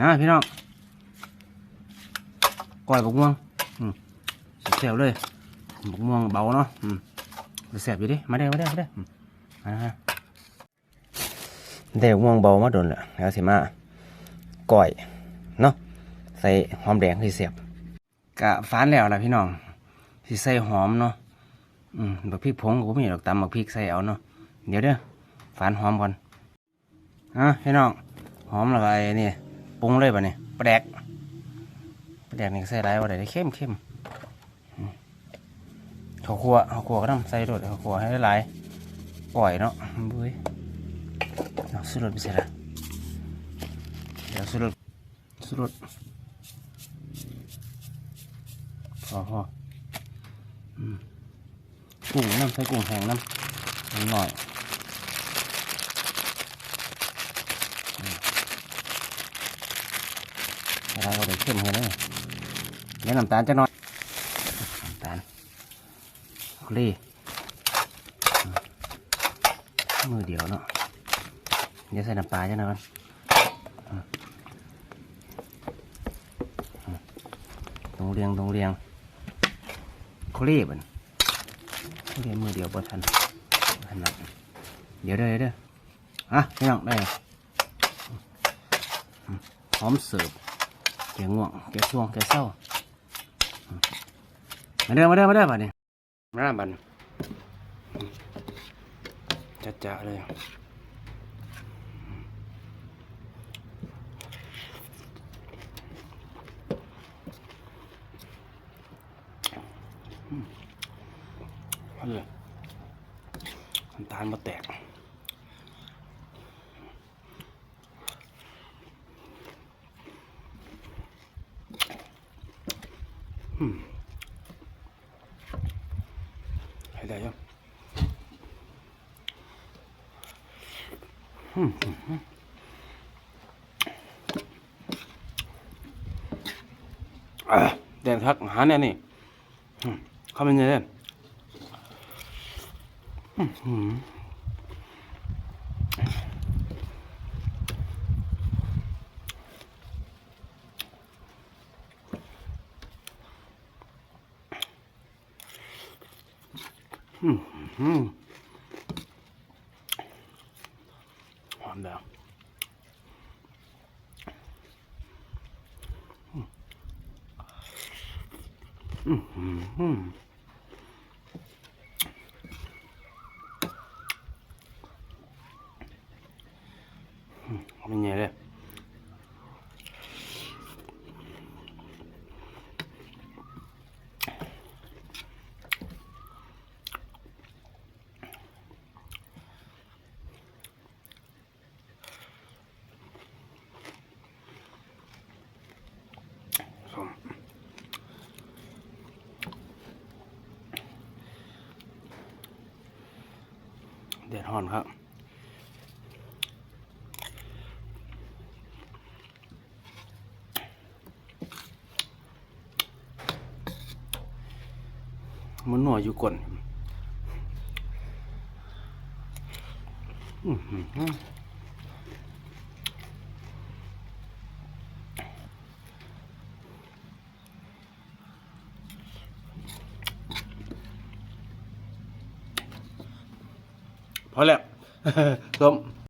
นะพี่น้องก้อยบกม่วงอืมเสียวเลยบกม่วงเบาเนาะอืมแสบอยู่ดิมาเด้อมาเด้อมาเด้ออืมาฮะได้บกม่วงเบามาโดนและแล้วสิมาก้อยเนาะใส่หอมแดงที่เสียบกะฟานแล้วล่ะพี่น้องสิใส่หอมเนาะอืมบักพริกผงก็บ่มีดอกตำบักพริกใส่เอาเนาะเดี๋ยวเด้อฟานหอมก่อนอะพี่น้องหอมล้วก็ไอ้นี่ ปรุงเลยป่เนี่ยปลาแดกปลาแดกนี่ใส่ไรว่าได้เข้มเข้มข้าวคั่วข้าวคั่วก็ต้องใส่รสข้าวคั่วให้หลายปล่อยเนาะบุ้ยเอาสุดรสไปใส่ละเดี๋ยวสุดรสสุดรสพอพอกุ้งน้ำใส่กุ้งแห้งน้ำหน่อย เราก็ได้เข้มกันเลยเลี้ยน้ำตาลจะน้อยน้ำตาลคลีมือเดียวเนาะเดี๋ยวใส่น้ำปลาจะน่อยก่อนตรงเรียงตรงเรียงคลีบันคลีมือเดียวพอทันทันนับเดี๋ยวเด้อเด้ออะพี่น้องได้อืมพร้อมเสิร์ฟ แกง่วงแกช่วงแกเศร้ามาเด้อมาเด้อมาเด้อบัดนี้มาเด้อบัดนี้จัดจ้าเลยเอาเลยน้ำตาลมาแตก ให้ได้ยังอืมอืมอืมอะแดนทักหาเนี่ยนี่เข้าไปเนี่ยเด่นอืมอืมอืม หอมแล้วอืมอืมอืมเป็นไงเลยส้ม เดือดห่อนครับมันหน่วยอยู่ก่อนอืม พอแล้ว สม